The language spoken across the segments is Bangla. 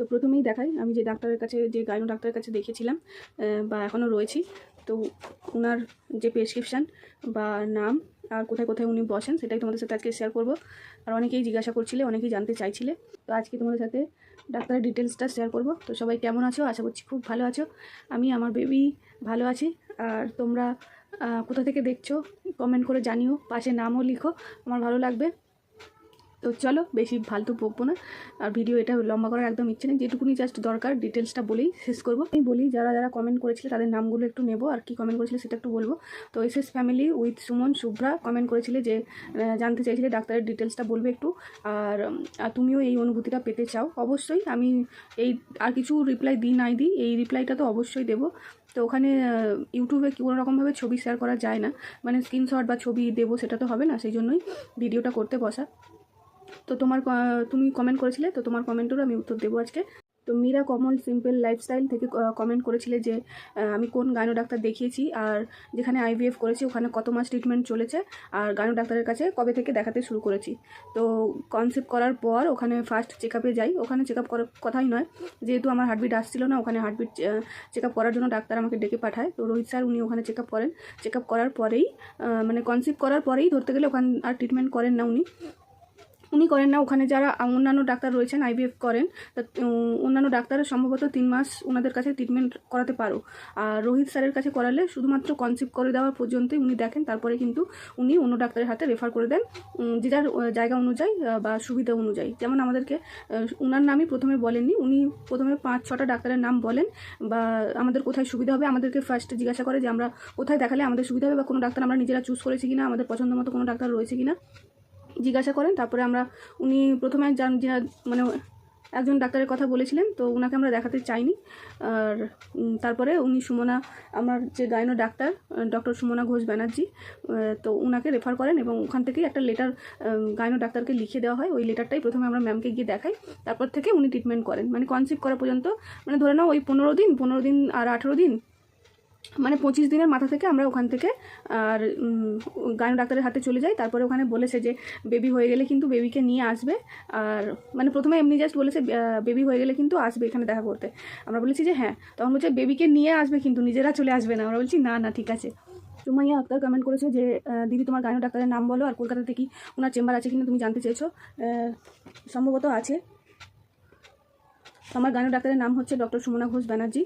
তো প্রথমেই দেখাই আমি যে ডাক্তারের কাছে যে গাইনো ডাক্তারের কাছে দেখিয়েছিলাম আহ, বা এখনও রয়েছি তো ওনার যে প্রেসক্রিপশান বা নাম আর কোথায় কোথায় উনি বসেন সেটাই তোমাদের সাথে আজকে শেয়ার করব। আর অনেকেই জিজ্ঞাসা করছিলে অনেকেই জানতে চাইছিলে তো আজকে তোমাদের সাথে ডাক্তারের ডিটেলসটা শেয়ার করব। তো সবাই কেমন আছো? আশা করছি খুব ভালো আছো। আমি আমার বেবি ভালো আছি আর তোমরা কোথা থেকে দেখছ কমেন্ট করে জানিও পাশে নামও লিখো আমার ভালো লাগবে। তো চলো, বেশি ফালতু বকবো না। আর ভিডিও এটা লম্বা করার একদম ইচ্ছে নেই। যেটুকুনি জাস্ট দরকার ডিটেলসটা বলেই শেষ করব। আমি বলি, যারা যারা কমেন্ট করেছিল, তাদের নামগুলো একটু নেব। আর কি কমেন্ট করেছিল সেটা একটু বলব। তো S S family with Suman, Shubhra comment করেছিলে যে জানতে চাইছিলে ডাক্তারের ডিটেলসটা বলবে একটু। আর তুমিও এই অনুভূতিটা পেতে চাও। অবশ্যই আমি এই আর কিছু রিপ্লাই দিই, নাই দিই, এই রিপ্লাইটা তো অবশ্যই দেবো। তো ওখানে ইউটিউবে কোনো রকমভাবে ছবি শেয়ার করা যায় না। মানে স্ক্রিনশট বা ছবি দেবো, সেটা তো হবে না, সেই জন্যই ভিডিওটা করতে বসা। তো তোমার তুমি কমেন্ট করেছিলে, তো তোমার কমেন্টেরও আমি উত্তর দেবো আজকে। তো মীরা কমল সিম্পল লাইফস্টাইল থেকে কমেন্ট করেছিলে যে আমি কোন গাইনো ডাক্তার দেখিয়েছি আর যেখানে আইভিএফ করেছি, ওখানে কত মাস ট্রিটমেন্ট চলেছে আর গাইনো ডাক্তারের কাছে কবে থেকে দেখাতে শুরু করেছি। তো কনসেপ্ট করার পর ওখানে ফার্স্ট চেক আপে যাই। ওখানে চেক আপ করার কথাই নয়, যেহেতু আমার হার্টবিট আসছিল না, ওখানে হার্টবিট চেক আপ করার জন্য ডাক্তার আমাকে ডেকে পাঠায়। তো রোহিত স্যার উনি ওখানে চেক আপ করেন। চেক আপ করার পরেই মানে কনসেপ্ট করার পরেই ধরতে গেলে ওখানে আর ট্রিটমেন্ট করেন না উনি। উনি করেন না। ওখানে যারা অন্যান্য ডাক্তার রয়েছেন আইভিএফ করেন, তা অন্যান্য ডাক্তারের সম্ভবত তিন মাস ওনাদের কাছে ট্রিটমেন্ট করাতে পারো। আর রোহিত স্যারের কাছে করালে শুধুমাত্র কনসেপ্ট করে দেওয়া পর্যন্তই উনি দেখেন, তারপরে কিন্তু উনি অন্য ডাক্তারের হাতে রেফার করে দেন যে যার জায়গা অনুযায়ী বা সুবিধা অনুযায়ী। যেমন আমাদেরকে ওনার নামই প্রথমে বলেননি, উনি প্রথমে পাঁচ, ছটা ডাক্তারের নাম বলেন, বা আমাদের কোথায় সুবিধা হবে আমাদেরকে ফার্স্ট জিজ্ঞাসা করে যে আমরা কোথায় দেখালে আমাদের সুবিধা হবে, বা কোনো ডাক্তার আমরা নিজেরা চুজ করেছি কিনা, আমাদের পছন্দ মতো কোনো ডাক্তার রয়েছে কিনা। জিজ্ঞাসা করেন, তারপরে আমরা, উনি প্রথমে যান মানে একজন ডাক্তারের কথা বলেছিলেন, তো ওনাকে আমরা দেখাতে চাইনি। আর তারপরে উনি সুমনা, আমার যে গায়নো ডাক্তার ডক্টর সুমনা ঘোষ ব্যানার্জি তো ওনাকে রেফার করেন এবং ওখান থেকেই একটা লেটার গায়নো ডাক্তারকে লিখে দেওয়া হয়। ওই লেটারটাই প্রথমে আমরা ম্যামকে গিয়ে দেখাই, তারপর থেকে উনি ট্রিটমেন্ট করেন। মানে কনসিপ্ট করা পর্যন্ত মানে ধরে নাও ওই পনেরো দিন পনেরো দিন আর আঠেরো দিন মানে পঁচিশ দিনের মাথা থেকে আমরা ওখান থেকে, আর গায়ন ডাক্তারের হাতে চলে যাই। তারপরে ওখানে বলেছে যে, বেবি হয়ে গেলে কিন্তু বেবিকে নিয়ে আসবে। আর মানে প্রথমে এমনি জাস্ট বলেছে বেবি হয়ে গেলে কিন্তু আসবে এখানে দেখা করতে। আমরা বলেছি যে হ্যাঁ। তখন বলছে, বেবিকে নিয়ে আসবে কিন্তু, নিজেরা চলে আসবে না। আমরা বলছি, না না, ঠিক আছে। সুমাইয়া আক্তার কমেন্ট করেছে যে দিদি, তোমার গায়ন ডাক্তারের নাম বলো, আর কলকাতাতে কি ওনার চেম্বার আছে কিনা তুমি জানতে চেয়েছো? সম্ভবত আছে। আমার গানের ডাক্তারের নাম হচ্ছে ডক্টর সুমনা ঘোষ ব্যানার্জি।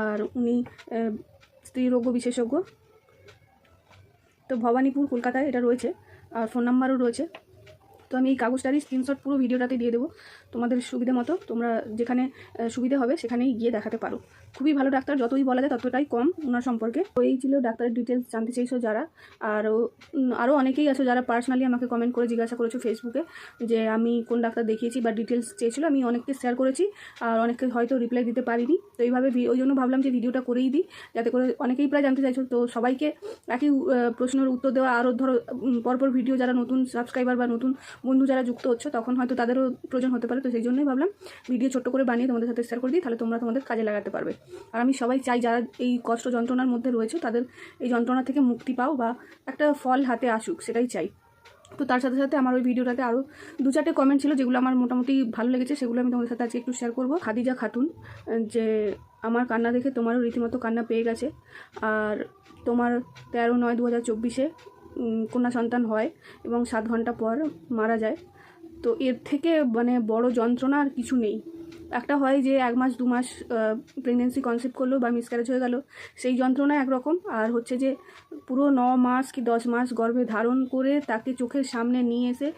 আর উনি স্ত্রীরোগ বিশেষজ্ঞ। তো ভবানীপুর, কলকাতায় এটা রয়েছে, আর ফোন নাম্বারও রয়েছে। তো আমি এই কাগজটারই স্ক্রিনশট পুরো ভিডিওটাতে দিয়ে দেবো। তোমাদের সুবিধা মতো তোমরা যেখানে সুবিধা হবে সেখানেই গিয়ে দেখাতে পারো। খুবই ভালো ডাক্তার, যতই বলা যায় ততটাই কম ওনার সম্পর্কে। তো এই ছিল ডাক্তারের ডিটেলস জানতে চাইছো যারা। আর আরও অনেকেই আছো যারা পার্সোনালি আমাকে কমেন্ট করে জিজ্ঞাসা করেছ ফেসবুকে যে আমি কোন ডাক্তার দেখিয়েছি বা ডিটেলস চেয়েছিলো, আমি অনেককে শেয়ার করেছি আর অনেককে হয়তো রিপ্লাই দিতে পারিনি। তো এইভাবে ওই জন্য ভাবলাম যে ভিডিওটা করেই দিই, যাতে করে অনেকেই প্রায় জানতে চাইছো। তো সবাইকে একই প্রশ্নের উত্তর দেওয়া আরও ধরো পরপর ভিডিও যারা নতুন সাবস্ক্রাইবার বা নতুন বন্ধু যারা যুক্ত হচ্ছে, তখন হয়তো তাদেরও প্রয়োজন হতে পারে। তো সেই জন্যই ভাবলাম ভিডিও ছোট্ট করে বানিয়ে তোমাদের সাথে শেয়ার করে দিই, তাহলে তোমরা তোমাদের কাজে লাগাতে পারবে। আর আমি সবাই চাই যারা এই কষ্ট যন্ত্রণার মধ্যে রয়েছে, তাদের এই যন্ত্রণা থেকে মুক্তি পাও বা একটা ফল হাতে আসুক, সেটাই চাই। তো তার সাথে সাথে আমার ওই ভিডিওটাতে আরও দু চারটে কমেন্ট ছিল যেগুলো আমার মোটামুটি ভালো লেগেছে, সেগুলো আমি তোমাদের সাথে আজকে একটু শেয়ার করব। খাদিজা খাতুন, যে আমার কান্না দেখে তোমারও রীতিমতো কান্না পেয়ে গেছে। আর তোমার তেরো নয় দু হাজার চব্বিশে কন্যা সন্তান হয় এবং সাত ঘণ্টা পর মারা যায়। তো এর থেকে মানে বড় যন্ত্রণা আর কিছু নেই। একটা হয় যে এক মাস, দু মাস প্রেগনেন্সি কনসেপ্ট করল বা মিসক্যারেজ হয়ে গেল, সেই যন্ত্রণা একরকম। আর হচ্ছে যে পুরো ন মাস কি দশ মাস গর্ভে ধারণ করে তাকে চোখের সামনে নিয়ে এসে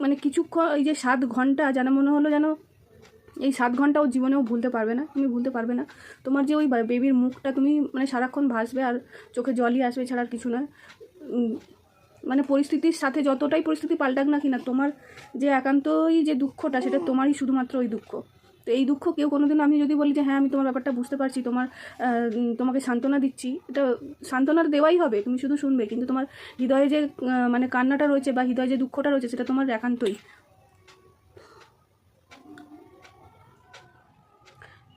মানে কিছুক্ষণ, এই যে সাত ঘণ্টা যেন মনে হলো যেন এই সাত ঘন্টাও জীবনেও ভুলতে পারবে না, তুমি ভুলতে পারবে না। তোমার যে ওই বেবির মুখটা তুমি মানে সারাক্ষণ ভাসবে আর চোখে জলই আসবে ছাড়া আর কিছু নয়। মানে পরিস্থিতির সাথে যতটাই পরিস্থিতি পাল্টাক না কিনা, তোমার যে একান্তই যে দুঃখটা, সেটা তোমারই শুধুমাত্র ওই দুঃখ। তো এই দুঃখ কেউ কোনোদিন আমি যদি বলি যে হ্যাঁ আমি তোমার ব্যাপারটা বুঝতে পারছি, তোমার তোমাকে সান্ত্বনা দিচ্ছি। এটা সান্ত্বনার দেওয়াই হবে, তুমি শুধু শুনবে। কিন্তু তোমার হৃদয়ে যে মানে কান্নাটা রয়েছে বা হৃদয়ে যে দুঃখটা রয়েছে, সেটা তোমার একান্তই।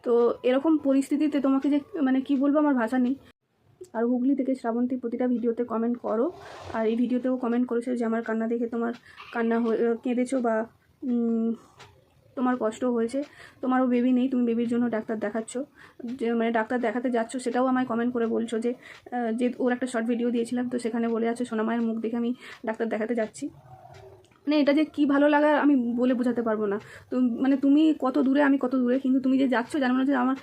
তো এরকম পরিস্থিতিতে তোমাকে যে মানে কি বলব, আমার ভাষা নেই। আর হুগলি থেকে শ্রাবন্তী প্রতিটা ভিডিওতে কমেন্ট করো। আর এই ভিডিওতেও কমেন্ট করেছ যে, আমার কান্না দেখে তোমার কান্না কেঁদেছো বা তোমার কষ্ট হয়েছে। তোমারও বেবি নেই, তুমি বেবির জন্য ডাক্তার দেখাচ্ছ। যে মানে ডাক্তার দেখাতে যাচ্ছ, সেটাও আমায় কমেন্ট করে বলছো যে যে ওর একটা শর্ট ভিডিও দিয়েছিলাম, তো সেখানে বলে যাচ্ছে সোনামায়ের মুখ দেখে আমি ডাক্তার দেখাতে যাচ্ছি। মানে এটা যে কি ভালো লাগা আমি বলে বোঝাতে পারব না। তো মানে তুমি কত দূরে, আমি কত দূরে, কিন্তু তুমি যে যাচ্ছ, জানো না হচ্ছে আমার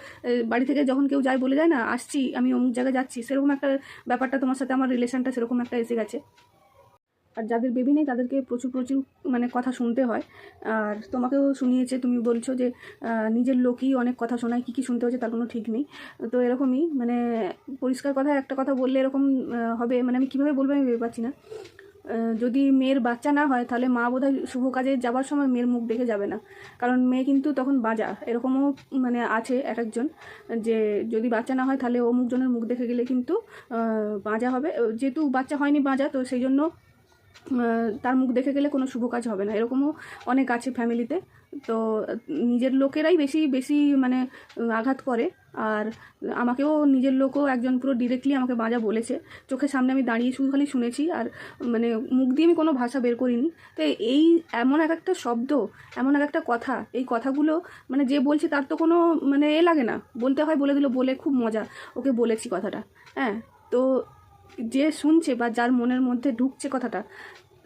বাড়ি থেকে যখন কেউ যায় বলে যায় না, আসছি, আমি অমুক জায়গায় যাচ্ছি, সেরকম একটা ব্যাপারটা তোমার সাথে আমার রিলেশনটা সেরকম একটা এসে গেছে। আর যাদের বেবি নেই, তাদেরকে প্রচুর প্রচুর মানে কথা শুনতে হয়। আর তোমাকেও শুনিয়েছে তুমি বলছো যে নিজের লোকই অনেক কথা শোনায়, কী কী শুনতে হচ্ছে তার কোনো ঠিক নেই। তো এরকমই মানে পরিষ্কার কথা, একটা কথা বললে এরকম হবে মানে আমি কীভাবে বলব আমি ভেবে পাচ্ছি না। যদি মেয়ের বাচ্চা না হয়, তাহলে মা বোধহয় শুভ কাজে যাবার সময় মেয়ের মুখ দেখে যাবে না। কারণ মেয়ে কিন্তু তখন বাজা। এরকমও মানে আছে এক একজন যে যদি বাচ্চা না হয়, তাহলে ও মুখজনের মুখ দেখে গেলে কিন্তু বাজা হবে। যেহেতু বাচ্চা হয়নি বাজা, তো সেই জন্য তার মুখ দেখে গেলে কোনো শুভ কাজ হবে না। এরকমও অনেক আছে ফ্যামিলিতে তো, নিজের লোকেরাই বেশি বেশি মানে আঘাত করে। আর আমাকেও নিজের লোকও একজন পুরো ডিরেক্টলি আমাকে বাজা বলেছে। চোখের সামনে আমি দাঁড়িয়ে শুধু খালি শুনেছি আর মানে মুখ দিয়ে আমি কোনো ভাষা বের করিনি। তো এই এমন এক একটা শব্দ, এমন এক একটা কথা, এই কথাগুলো মানে যে বলছে তার তো কোনো মানে এ লাগে না। বলতে হয়, বলে দিল, বলে খুব মজা ওকে বলেছি কথাটা। হ্যাঁ তো যে শুনছে বা যার মনের মধ্যে ঢুকছে কথাটা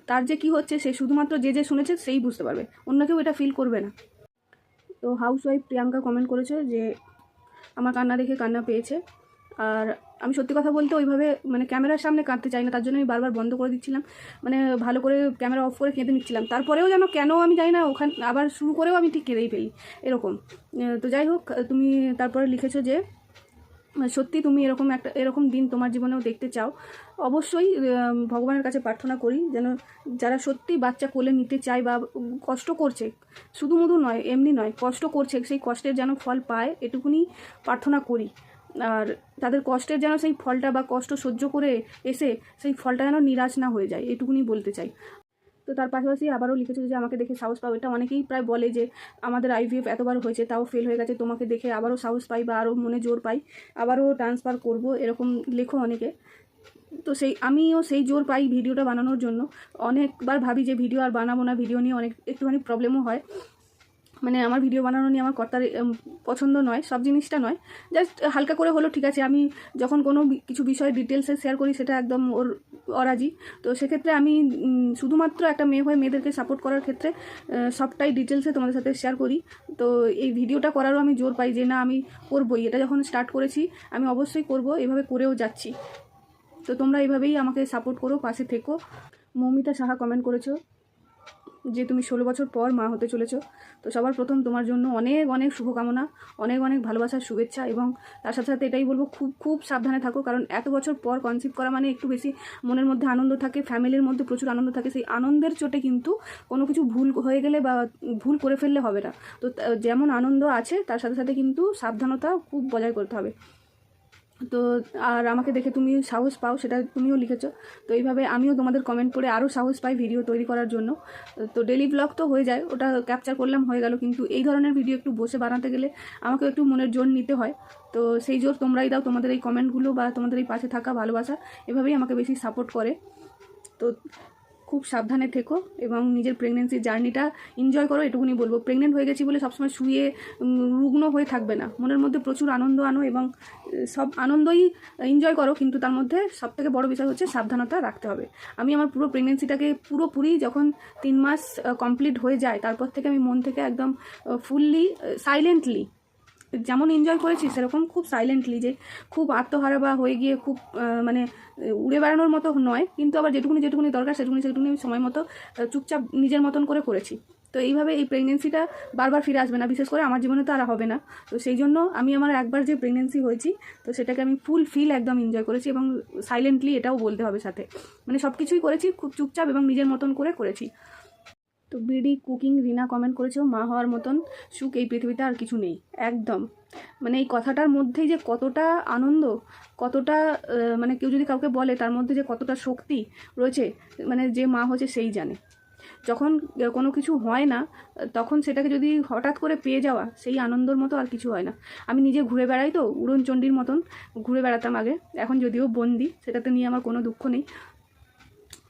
তার যে কি হচ্ছে, সে শুধুমাত্র যে যে শুনেছে সেই বুঝতে পারবে। অন্য কেউ এটা ফিল করবে না। তো হাউস ওয়াইফ প্রিয়াঙ্কা কমেন্ট করেছে যে, আমার কান্না দেখে কান্না পেয়েছে। আর আমি সত্যি কথা বলতে ওইভাবে মানে ক্যামেরার সামনে কাঁদতে চাই না, তার জন্য আমি বারবার বন্ধ করে দিচ্ছিলাম। মানে ভালো করে ক্যামেরা অফ করে কেঁদে নিচ্ছিলাম। তারপরেও যেন কেন আমি জানি না, ওখান আবার শুরু করেও আমি ঠিক কেঁদেই ফেলি, এরকম। তো যাই হোক, তুমি তারপরে লিখেছো যে সত্যি তুমি এরকম একটা, এরকম দিন তোমার জীবনেও দেখতে চাও, অবশ্যই ভগবানের কাছে প্রার্থনা করি যেন যারা সত্যি বাচ্চা কোলে নিতে চায় বা কষ্ট করছে শুধু মুধু নয়, এমনি নয়, কষ্ট করছে, সেই কষ্টের যেন ফল পায়, এটুকুনি প্রার্থনা করি। আর তাদের কষ্টের যেন সেই ফলটা বা কষ্ট সহ্য করে এসে সেই ফলটা যেন নিরাশ না হয়ে যায়, এটুকুনি বলতে চাই। তো তার পাশাপাশি আবারও লিখেছিল যে, আমাকে দেখে সাহস পাও। এটা অনেকেই প্রায় বলে যে, আমাদের আইভিএফ এতবার হয়েছে, তাও ফেল হয়ে গেছে। তোমাকে দেখে আবারও সাহস পাই বা আরও মনে জোর পাই। আবারও ট্রান্সফার করব। এরকম লেখো অনেকে। তো সেই, আমিও সেই জোর পাই ভিডিওটা বানানোর জন্য। অনেকবার ভাবি যে, ভিডিও আর বানাবো না। ভিডিও নিয়ে অনেক, একটুখানি প্রবলেমও হয়। মানে আমার ভিডিও বানানো নিয়ে আমার কর্তার পছন্দ নয়, সব জিনিসটা নয়। জাস্ট হালকা করে হলো, ঠিক আছে, আমি যখন কোনো কিছু বিষয় ডিটেলসে শেয়ার করি, সেটা একদম ওর, অরাজি। তো সেক্ষেত্রে আমি শুধুমাত্র একটা মেয়ে হয়ে মেয়েদেরকে সাপোর্ট করার ক্ষেত্রে সবটাই ডিটেলসে তোমাদের সাথে শেয়ার করি। তো এই ভিডিওটা করারও আমি জোর পাই যে, না, আমি করবই। এটা যখন স্টার্ট করেছি, আমি অবশ্যই করব, এভাবে করেও যাচ্ছি। তো তোমরা এভাবেই আমাকে সাপোর্ট করো, পাশে থেকো। মৌমিতা সাহা কমেন্ট করেছ। যে তুমি ষোলো বছর পর মা হতে চলেছ। তো সবার প্রথম তোমার জন্য অনেক অনেক শুভকামনা, অনেক অনেক ভালোবাসার শুভেচ্ছা এবং তার সাথে সাথে এটাই বলব, খুব খুব সাবধানে থাকো কারণ এত বছর পর কনসিভ করা মানে একটু বেশি মনের মধ্যে আনন্দ থাকে ফ্যামিলির মধ্যে প্রচুর আনন্দ থাকে। সেই আনন্দের চোটে কিন্তু কোনো কিছু ভুল হয়ে গেলে বা ভুল করে ফেললে হবে না। তো, যেমন আনন্দ আছে, তার সাথে সাথে কিন্তু সাবধানতা খুব বজায় করতে হবে। তো আর আমাকে দেখে তুমি সাহস পাও, সেটা তুমিও লিখেছো। তো এইভাবে আমিও তোমাদের কমেন্ট পড়ে আরও সাহস পাই ভিডিও তৈরি করার জন্য। তো ডেলি ব্লগ তো হয়ে যায়, ওটা ক্যাপচার করলাম, হয়ে গেল। কিন্তু এই ধরনের ভিডিও একটু বসে বানাতে গেলে আমাকে একটু মনের জোর নিতে হয়। তো সেই জোর তোমরাই দাও তোমাদের এই কমেন্টগুলো বা তোমাদের এই পাশে থাকা ভালোবাসা, এভাবেই আমাকে বেশি সাপোর্ট করে। তো খুব সাবধানে থেকো এবং নিজের প্রেগনেন্সি জার্নিটা এনজয় করো, এটুকুনি বলব। প্রেগনেন্ট হয়ে গেছি বলে সবসময় শুয়ে রুগ্ন হয়ে থাকবে না। মনের মধ্যে প্রচুর আনন্দ আনো এবং সব আনন্দই এনজয় করো, কিন্তু তার মধ্যে সব থেকে বড় বিষয় হচ্ছে সাবধানতা রাখতে হবে। আমি আমার পুরো প্রেগনেন্সিটাকে পুরোপুরি যখন তিন মাস কমপ্লিট হয়ে যায়, তারপর থেকে আমি মন থেকে একদম ফুললি সাইলেন্টলি যেমন এনজয় করেছি, সেরকম খুব সাইলেন্টলি যে খুব আত্মহারা বা হয়ে গিয়ে খুব মানে উড়ে বেড়ানোর মতো নয়, কিন্তু আবার যেটুকুনি যেটুকুনি দরকার, সেটুকুনি সেটুকুনি আমি সময় মতো চুপচাপ নিজের মতন করে করেছি। তো এইভাবে এই প্রেগনেন্সিটা বারবার ফিরে আসবে না, বিশেষ করে আমার জীবনে তো আর হবে না। তো সেই জন্য আমি আমার একবার যে প্রেগনেন্সি হয়েছি, তো সেটাকে আমি ফুল ফিল একদম এনজয় করেছি এবং সাইলেন্টলি এটাও বলতে হবে সাথে। মানে সব কিছুই করেছি, খুব চুপচাপ এবং নিজের মতন করে করেছি। তো বিডি কুকিং রিনা কমেন্ট করেছে, মা হওয়ার মতন সুখ এই পৃথিবীতে আর কিছু নেই। একদম। মানে এই কথাটার মধ্যেই যে কতটা আনন্দ, কতটা মানে কেউ যদি কাউকে বলে তার মধ্যে যে কতটা শক্তি রয়েছে মানে যে মা হচ্ছে সেই জানে। যখন কোনো কিছু হয় না, তখন সেটাকে যদি হঠাৎ করে পেয়ে যাওয়া, সেই আনন্দর মতো আর কিছু হয় না। আমি নিজে ঘুরে বেড়াই তো, উড়নচণ্ডীর মতন ঘুরে বেড়াতাম আগে। এখন যদিও বন্দি, সেটাতে নিয়ে আমার কোনো দুঃখ নেই।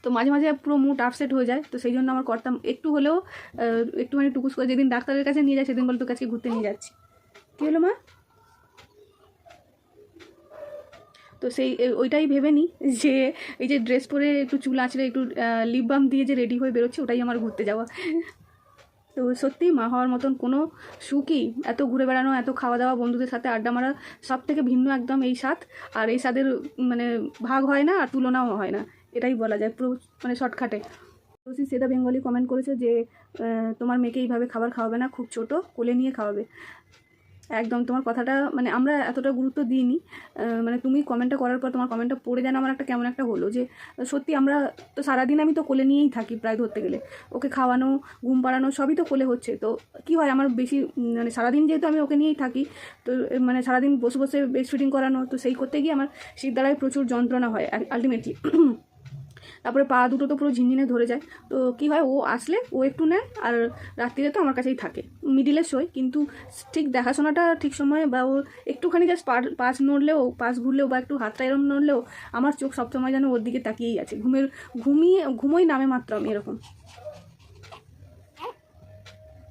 তো মাঝে মাঝে পুরো মুড আপসেট হয়ে যায়। তো সেই জন্য আমার কর্তা একটু হলেও একটুখানি টুকুস করে যেদিন ডাক্তারের কাছে নিয়ে যায়, সেদিন বলে তোর কাছে ঘুরতে নিয়ে যাচ্ছি। কী হলো মা? তো সেই ওইটাই ভেবে নিই যে, এই যে ড্রেস পরে একটু চুল আঁচড়ে, একটু লিপ বাম দিয়ে যে রেডি হয়ে বেরোচ্ছে, ওটাই আমার ঘুরতে যাওয়া। তো সত্যি মা হওয়ার মতন কোনো সুখই, এত ঘুরে বেড়ানো, এত খাওয়া দাওয়া বন্ধুদের সাথে আড্ডা মারা সব থেকে ভিন্ন একদম এই স্বাদ। আর এই স্বাদের মানে ভাগ হয় না, আর তুলনাও হয় না। এটাই বলা যায়, পুরো মানে শর্টকাটে। রসি সেদা বেঙ্গলি কমেন্ট করেছে যে তোমার মেয়েকে এইভাবে খাবার খাওয়াবে না, খুব ছোট, কোলে নিয়ে খাওয়াবে। একদম তোমার কথাটা মানে আমরা এতটা গুরুত্ব দিইনি। মানে তুমি কমেন্টটা করার পর তোমার কমেন্টটা পড়ে যেন আমার একটা কেমন একটা হলো যে, সত্যি আমরা তো সারাদিন আমি তো কোলে নিয়েই থাকি প্রায় ধরতে গেলে। ওকে খাওয়ানো, ঘুম পাড়ানো, সবই তো কোলে হচ্ছে। তো কি হয় আমার বেশি মানে সারাদিন যেহেতু আমি ওকে নিয়েই থাকি, তো মানে সারাদিন বসে বসে বেস্ট ফিডিং করানো, তো সেই করতে গিয়ে আমার শীত দ্বারায় প্রচুর যন্ত্রণা হয় আলটিমেটলি তারপরে পা দুটো তো পুরো ঝিনঝিনে ধরে যায়। তো কি হয়, ও আসলে, ও একটু নেয় আর রাত্রিরে তো আমার কাছেই থাকে। মিডিলে শোয়, কিন্তু ঠিক দেখাশোনাটা ঠিক সময়ে বা ও একটুখানি জাস্ট পাশ নড়লেও, পাশ ঘুরলেও বা একটু হাতটা এরম নড়লেও, আমার চোখ সবসময় যেন ওর দিকে তাকিয়েই আছে। ঘুমের, ঘুমিয়ে, ঘুমোই নামে মাত্র আমি এরকম।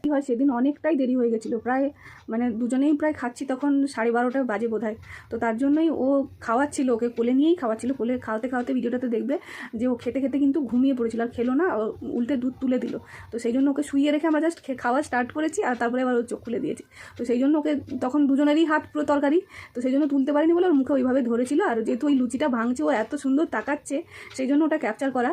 কী হয়, সেদিন অনেকটাই দেরি হয়ে গেছিল। প্রায় মানে দুজনেই প্রায় খাচ্ছি, তখন সাড়ে বারোটা বাজে বোধ তো তার জন্যই ও খাওয়াচ্ছিল, ওকে কোলে নিয়েই খাওয়াচ্ছিল। কোলে খাওয়াতে খাওয়াতে ভিডিওটাতে দেখবে যে ও খেতে খেতে কিন্তু ঘুমিয়ে পড়েছিল, আর খেলো না উল্টে দুধ তুলে দিল। তো সেই জন্য ওকে শুইয়ে রেখে আমরা জাস্ট খাওয়া স্টার্ট করেছি, আর তারপরে আবার ও চোখ খুলে দিয়েছি। তো সেই জন্য ওকে তখন দুজনেরই হাত পুরো তরকারি, তো সেই জন্য তুলতে পারিনি বলে ওর মুখে ওইভাবে ধরেছিল। আর যেহেতু ওই লুচিটা ভাঙছে, ও এত সুন্দর তাকাচ্ছে, সেই জন্য ওটা ক্যাপচার করা।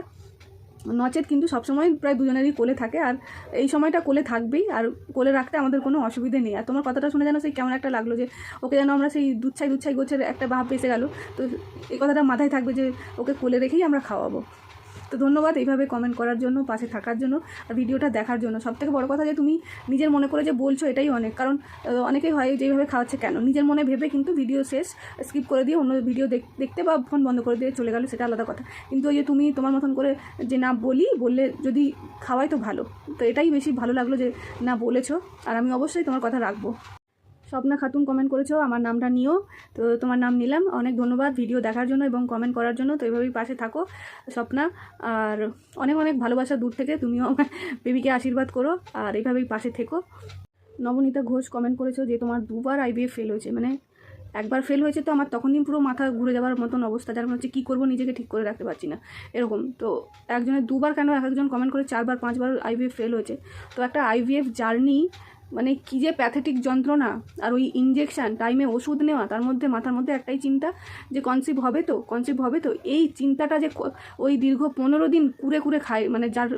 নচেত কিন্তু সবসময় প্রায় দুজনেরই কোলে থাকে আর এই সময়টা কোলে থাকবেই আর কোলে রাখতে আমাদের কোনো অসুবিধে নেই। আর তোমার কথাটা শুনে যেন সেই কেমন একটা লাগল যে ওকে যেন আমরা সেই দুচ্ছাই দুচ্ছাই গোছের একটা ভাব পেসে গেল। তো এই কথাটা মাথায় থাকবে যে ওকে কোলে রেখেই আমরা খাওয়াবো। তো ধন্যবাদ এইভাবে কমেন্ট করার জন্য, পাশে থাকার জন্য আর ভিডিওটা দেখার জন্য। সব থেকে বড় কথা যে তুমি নিজের মনে করে যে বলছো এটাই অনেক। কারণ অনেকেই হয় যেইভাবে খাওয়াচ্ছে কেন? নিজের মনে ভেবে কিন্তু ভিডিও শেষ স্কিপ করে দিয়ে অন্য ভিডিও দেখতে বা ফোন বন্ধ করে দিয়ে চলে গেল, সেটা আলাদা কথা। কিন্তু ওই যে তুমি তোমার মতন করে যে না বলি, বললে যদি খাওয়াই তো ভালো। তো এটাই বেশি ভালো লাগল যে না বলেছ। আর আমি অবশ্যই তোমার কথা রাখব। স্বপ্না খাতুন কমেন্ট করেছ আমার নামটা নিও। তো তোমার নাম নিলাম। অনেক ধন্যবাদ ভিডিও দেখার জন্য এবং কমেন্ট করার জন্য। তো এইভাবেই পাশে থাকো স্বপ্না। আর অনেক অনেক ভালোবাসা দূর থেকে তুমিও আমার বেবিকে আশীর্বাদ করো। আর এইভাবেই পাশে থেকো। নবনীতা ঘোষ কমেন্ট করেছ যে তোমার দুবার আইবিএফ ফেল হয়েছে। মানে একবার ফেল হয়েছে তো আমার তখনই পুরো মাথা ঘুরে যাওয়ার মতন অবস্থা। যার মনে হচ্ছে কী করব নিজেকে ঠিক করে রাখতে পারছি না। এরকম। তো একজনের দুবার কেন এক একজন কমেন্ট করে চারবার, পাঁচবার আইভিএফ ফেল হয়েছে। তো একটা আইভিএফ জার্নি মানে কী যে প্যাথেটিক যন্ত্রণা আর ওই ইঞ্জেকশান টাইমে ওষুধ নেওয়া, তার মধ্যে মাথার মধ্যে একটাই চিন্তা যে কনসিভ হবে তো কনসিভ হবে তো, এই চিন্তাটা যে ওই দীর্ঘ পনেরো দিন কুড়ে কুড়ে খায় মানে যার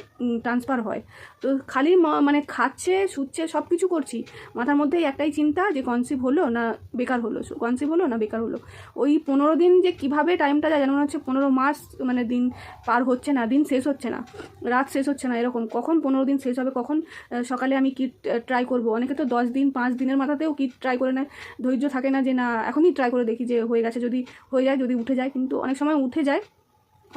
ট্রান্সফার হয়। তো খালি মানে খাচ্ছে, শুচ্ছে সব কিছু করছি, মাথার মধ্যে একটাই চিন্তা যে কনসিভ হলো না বেকার হলো কনসিভ হলো না বেকার হলো। ওই পনেরো দিন যে কীভাবে টাইমটা যায় যেমন মনে হচ্ছে পনেরো মাস মানে দিন পার হচ্ছে না, দিন শেষ হচ্ছে না, রাত শেষ হচ্ছে না, এরকম, কখন পনেরো দিন শেষ হবে, কখন সকালে আমি কিট ট্রাই করব অনেকে তো দশ দিন, পাঁচ দিনের মাথাতেও কি ট্রাই করে নেয়? ধৈর্য থাকে না যে, না, এখনই ট্রাই করে দেখি যে হয়ে গেছে যদি, হয়ে যায় যদি উঠে যায়। কিন্তু অনেক সময় উঠে যায়।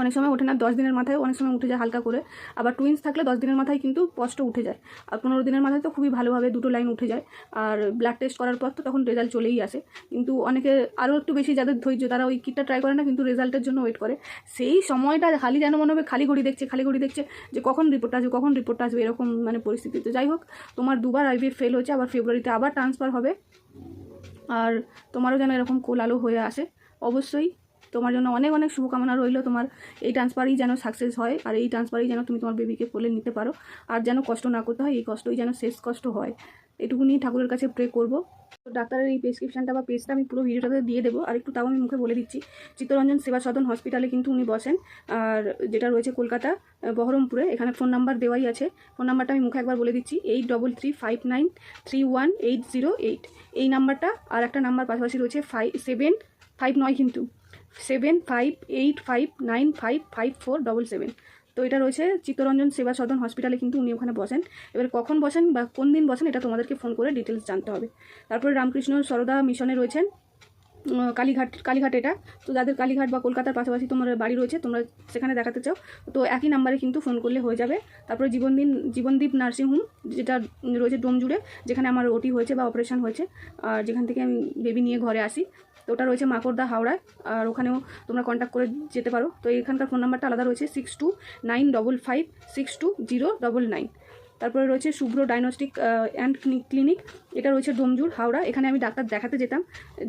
অনেক সময় ওঠে না, দশ দিনের মাথায় অনেক সময় উঠে যায় হালকা করে। আবার টুইন্স থাকলে দশ দিনের মাথায় কিন্তু স্পষ্ট উঠে যায়। আর পনেরো দিনের মাথায় তো খুবই ভালোভাবে দুটো লাইন উঠে যায়। আর ব্লাড টেস্ট করার পর তো তখন রেজাল্ট চলেই আসে। কিন্তু অনেকে আরও একটু বেশি যাদের ধৈর্য, তারা ওই কিটটা ট্রাই করে না, কিন্তু রেজাল্টের জন্য ওয়েট করে। সেই সময়টা খালি যেন মনে হবে খালি ঘড়ি দেখছে, খালি ঘড়ি দেখছে যে কখন রিপোর্ট আসবে, কখন রিপোর্ট আসবে, এরকম মানে পরিস্থিতি। তো যাই হোক, তোমার দুবার আইভিএফ ফেল হয়েছে, আবার ফেব্রুয়ারিতে আবার ট্রান্সফার হবে। আর তোমারও যেন এরকম কোল আলো হয়ে আসে। অবশ্যই তোমার জন্য অনেক অনেক শুভকামনা রইল তোমার। এই ট্রান্সফারই যেন সাকসেস হয়, আর এই ট্রান্সফারই যেন তুমি তোমার বেবিকে কোলে নিতে পারো। আর যেন কষ্ট না করতে হয়, এই কষ্টই যেন শেষ কষ্ট হয়। এটুকুনি ঠাকুরের কাছে প্রে করব। তো ডাক্তারের এই প্রেসক্রিপশনটা বা পেজটা আমি পুরো ভিডিওটাতে দিয়ে দেবো। আর একটু তাও আমি মুখে বলে দিচ্ছি, চিত্তরঞ্জন সেবা সদন হসপিটালে কিন্তু উনি বসেন। আর যেটা রয়েছে কলকাতা বহরমপুরে, এখানে ফোন নাম্বার দেওয়াই আছে। ফোন নাম্বারটা আমি মুখে একবার বলে দিচ্ছি eight double three five nine three one eight zero eight এই নাম্বারটা আর একটা নাম্বার পাশাপাশি রয়েছে ফাইভ সেভেন ফাইভ নয় কিন্তু। Seven five eight five nine five five four double seven. তো এটা রয়েছে চিত্তরঞ্জন সেবা সদন হসপিটালে কিন্তু উনি ওখানে বসেন। এবার কখন বসেন বা কোন দিন বসেন এটা তোমাদেরকে ফোন করে ডিটেলস জানতে হবে। তারপরে রামকৃষ্ণ সরদা মিশনে রয়েছেন। কালীঘাট কালীঘাট এটা। তো যাদের কালীঘাট বা কলকাতার পাশাপাশি তোমার বাড়ি রয়েছে, তোমরা সেখানে দেখাতে চাও। তো একই নাম্বারে কিন্তু ফোন করলে হয়ে যাবে। তারপরে জীবনদিন, জীবনদীপ নার্সিংহোম, যেটা রয়েছে ডোমজুড়ে যেখানে আমার ওটি হয়েছে বা অপারেশন হয়েছে। আর যেখান থেকে আমি বেবি নিয়ে ঘরে আসি। তো ওটা রয়েছে মাকড়দা হাওড়ায়। আর ওখানেও তোমরা কন্ট্যাক্ট করে যেতে পারো। তো এখানকার ফোন নাম্বারটা আলাদা রয়েছে six two nine double five six two zero double nine তারপরে রয়েছে শুভ্র ডায়গনস্টিক অ্যান্ড ক্লিনিক এটা রয়েছে ডোমজুর হাওড়া, এখানে আমি ডাক্তার দেখাতে যেতাম।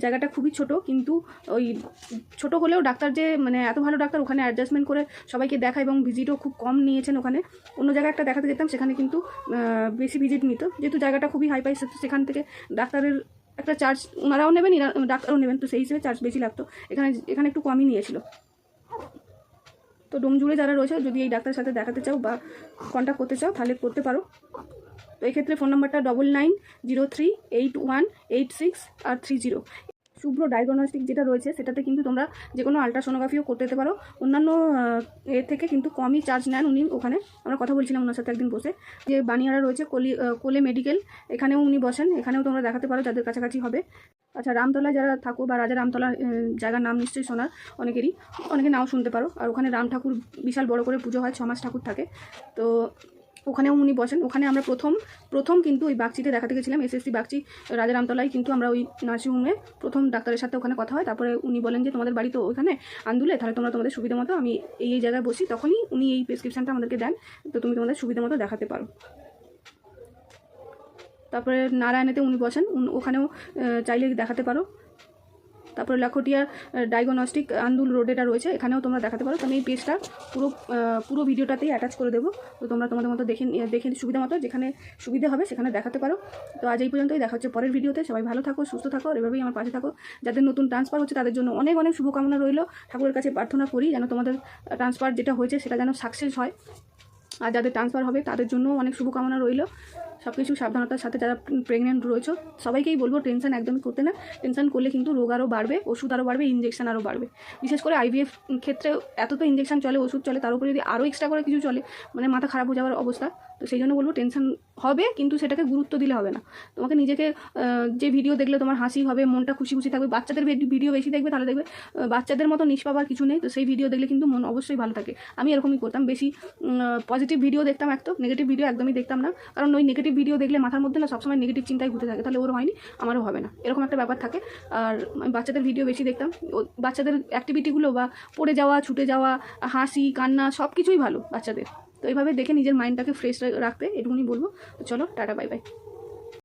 জায়গাটা খুবই ছোট, কিন্তু ওই ছোট হলেও ডাক্তার যে মানে এত ভালো ডাক্তার, ওখানে অ্যাডজাস্টমেন্ট করে সবাইকে দেখা এবং ভিজিটও খুব কম নিয়েছেন ওখানে। অন্য জায়গায় একটা দেখাতে যেতাম, সেখানে কিন্তু বেশি ভিজিট নিত। যেহেতু জায়গাটা খুবই হাই পাই সেখান থেকে ডাক্তারের একটা চার্জ ওনারাও নেবেন ডাক্তারও নেবেন, তো সেই হিসেবে চার্জ বেশি লাগতো। এখানে এখানে একটু কমই নিয়েছিল। তো ডোমজুড়ে যারা রয়েছে, যদি এই ডাক্তারের সাথে দেখাতে চাও বা কন্ট্যাক্ট করতে চাও, তাহলে করতে পারো। তো এক্ষেত্রে ফোন নাম্বারটা double nine zero three eight one eight six আর থ্রি জিরো শুভ্র ডায়াগনস্টিক যেটা রয়েছে, সেটাতে কিন্তু তোমরা যে কোনো আলট্রাসোনোগ্রাফিও করতে পারো। অন্যান্য এর থেকে কিন্তু কমই চার্জ নেন উনি ওখানে। আমরা কথা বলছিলাম ওনার সাথে একদিন বসে যে বানিয়ারা রয়েছে, কলি কোলে মেডিকেল এখানেও উনি বসেন, এখানেও তোমরা দেখাতে পারো যাদের কাছাকাছি হবে। আচ্ছা রামতলায় যারা থাকো বা রাজা রামতলা জায়গার নাম নিশ্চয়ই শোনার অনেকেরই। অনেকে নাও শুনতে পারো। আর ওখানে রাম ঠাকুর বিশাল বড় করে পুজো হয় ছমাস ঠাকুর থাকে। তো ওখানেও উনি বসেন। ওখানে আমরা প্রথম প্রথম কিন্তু ওই বাগচিতে দেখাতে গেছিলাম এসএসসি বাগচি রামতলায় কিন্তু আমরা ওই নার্সিংহোমে প্রথম ডাক্তারের সাথে ওখানে কথা হয়। তারপরে উনি বলেন যে, তোমাদের বাড়ি তো ওখানে আন্দুলে, তাহলে তোমরা তোমাদের সুবিধা মতো আমি এই এই জায়গায় বসি। তখনই উনি এই প্রেসক্রিপশনটা আমাদেরকে দেন, তো তুমি তোমাদের সুবিধা মতো দেখাতে পারো। তারপরে নারায়ণেতে উনি বসেন ওখানেও চাইলে দেখাতে পারো। তারপরে লাখোটিয়া ডায়াগনস্টিক আন্দুল রোড এটা রয়েছে, এখানেও তোমরা দেখাতে পারো। তো আমি এই পেজটা পুরো পুরো ভিডিওটাতেই অ্যাটাচ করে দেবো। তো তোমরা তোমাদের মতো দেখে দেখে সুবিধা মতো, যেখানে সুবিধা হবে সেখানে দেখাতে পারো। তো আজ এই পর্যন্তই, দেখা হচ্ছে পরের ভিডিওতে। সবাই ভালো থাকো, সুস্থ থাকো এভাবেই আমার পাশে থাকো। যাদের নতুন ট্রান্সফার হচ্ছে, তাদের জন্য অনেক অনেক শুভকামনা রইল। ঠাকুরের কাছে প্রার্থনা করি যেন তোমাদের ট্রান্সফার যেটা হয়েছে, সেটা যেন সাকসেস হয়। আর যাদের ট্রান্সফার হবে, তাদের জন্য অনেক শুভকামনা রইল। সব কিছু সাবধানতার সাথে যারা প্রেগনেন্ট রয়েছে, সবাইকেই বলব টেনশন একদমই করতে না। টেনশন করলে কিন্তু রোগ আরও বাড়বে, ওষুধ আরও বাড়বে ইঞ্জেকশন আরও বাড়বে। বিশেষ করে আইভিএফ ক্ষেত্রে এত তো ইঞ্জেকশন চলে, ওষুধ চলে, তার উপরে যদি আরও এক্সট্রা করে কিছু চলে মানে মাথা খারাপ হয়ে যাওয়ার অবস্থা, তো সেই জন্য বলব টেনশন হবে, কিন্তু সেটাকে গুরুত্ব দিলে হবে না। তোমাকে নিজেকে যে ভিডিও দেখলে তোমার হাসি হবে, মনটা খুশি খুশি থাকবে, বাচ্চাদের ভিডিও বেশি দেখবে, তাহলে দেখবে বাচ্চাদের মতো নিষ্পাবার কিছু নেই, তো সেই ভিডিও দেখলে কিন্তু মন অবশ্যই ভালো থাকে। আমি এরকমই করতাম, বেশি পজিটিভ ভিডিও দেখতাম এক তো নেগেটিভ ভিডিও একদমই দেখতাম না, কারণ ওই নেগেটিভ ভিডিও দেখলে মাথার মধ্যে না সবসময় নেগেটিভ চিন্তাই ঘুরতে থাকে, তাহলে ওর হয়নি, আমারও হবে না, এরকম একটা ব্যাপার থাকে। আর আমি বাচ্চাদের ভিডিও বেশি দেখতাম বাচ্চাদের অ্যাক্টিভিটিগুলো বা পড়ে যাওয়া, ছুটে যাওয়া, হাসি, কান্না সব কিছুই ভালো বাচ্চাদের। তো এইভাবে দেখে নিজের মাইন্ডটাকে ফ্রেশ রাখতে এটুকুনি বলব। চলো, টাটা বাই বাই